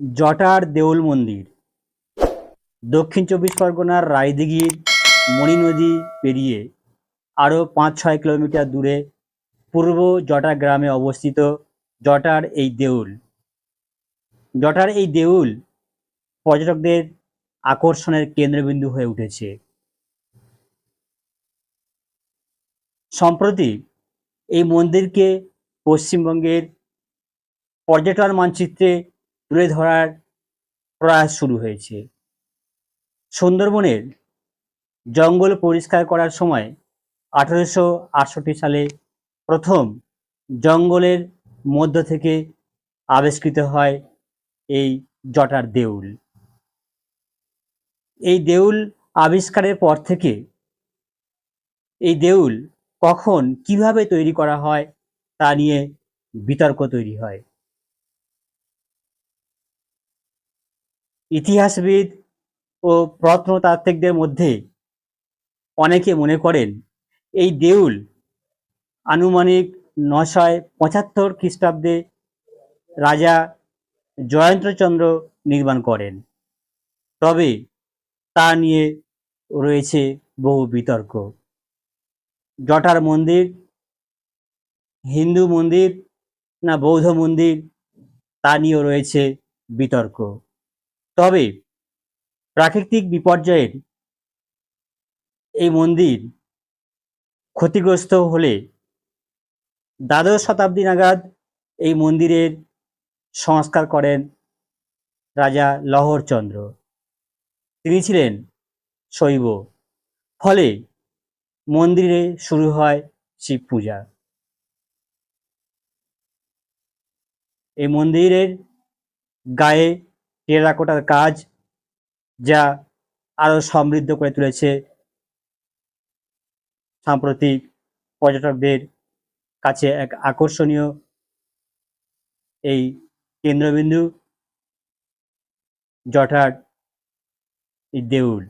জটার দেউল মন্দির। দক্ষিণ চব্বিশ পরগনার রায়দিঘির মণি নদী পেরিয়ে আরও পাঁচ ছয় কিলোমিটার দূরে পূর্ব জটা গ্রামে অবস্থিত জটার এই দেউল। জটার এই দেউল পর্যটকদের আকর্ষণের কেন্দ্রবিন্দু হয়ে উঠেছে। সম্প্রতি এই মন্দিরকে পশ্চিমবঙ্গের পর্যটন মানচিত্রে তুলে ধরার প্রয়াস শুরু হয়েছে। সুন্দরবনের জঙ্গল পরিষ্কার করার সময় আঠারোশো আটষট্টি সালে প্রথম জঙ্গলের মধ্য থেকে আবিষ্কৃত হয় এই জটার দেউল। এই দেউল আবিষ্কারের পর থেকে এই দেউল কখন কীভাবে তৈরি করা হয় তা নিয়ে বিতর্ক তৈরি হয়। ইতিহাসবিদ ও প্রত্নতাত্ত্বিকদের মধ্যে অনেকে মনে করেন এই দেউল আনুমানিক নশয় পঁচাত্তর খ্রিস্টাব্দে রাজা জয়ন্তচন্দ্র নির্মাণ করেন। তবে তা নিয়ে রয়েছে বহু বিতর্ক। জটার মন্দির, হিন্দু মন্দির না বৌদ্ধ মন্দির তা নিয়েও রয়েছে বিতর্ক। তবে প্রাকৃতিক বিপর্যয়ের এই মন্দির ক্ষতিগ্রস্ত হলে দ্বাদশ শতাব্দী নাগাদ এই মন্দিরের সংস্কার করেন রাজা লহরচন্দ্র। তিনি ছিলেন শৈব। ফলে মন্দিরে শুরু হয় শিব পূজা। এই মন্দিরের গায়ে টেরাকোটার কাজ যা আরও সমৃদ্ধ করে তুলেছে সাম্প্রতিক পর্যটকদের কাছে এক আকর্ষণীয় এই কেন্দ্রবিন্দু জঠার এই দেউল।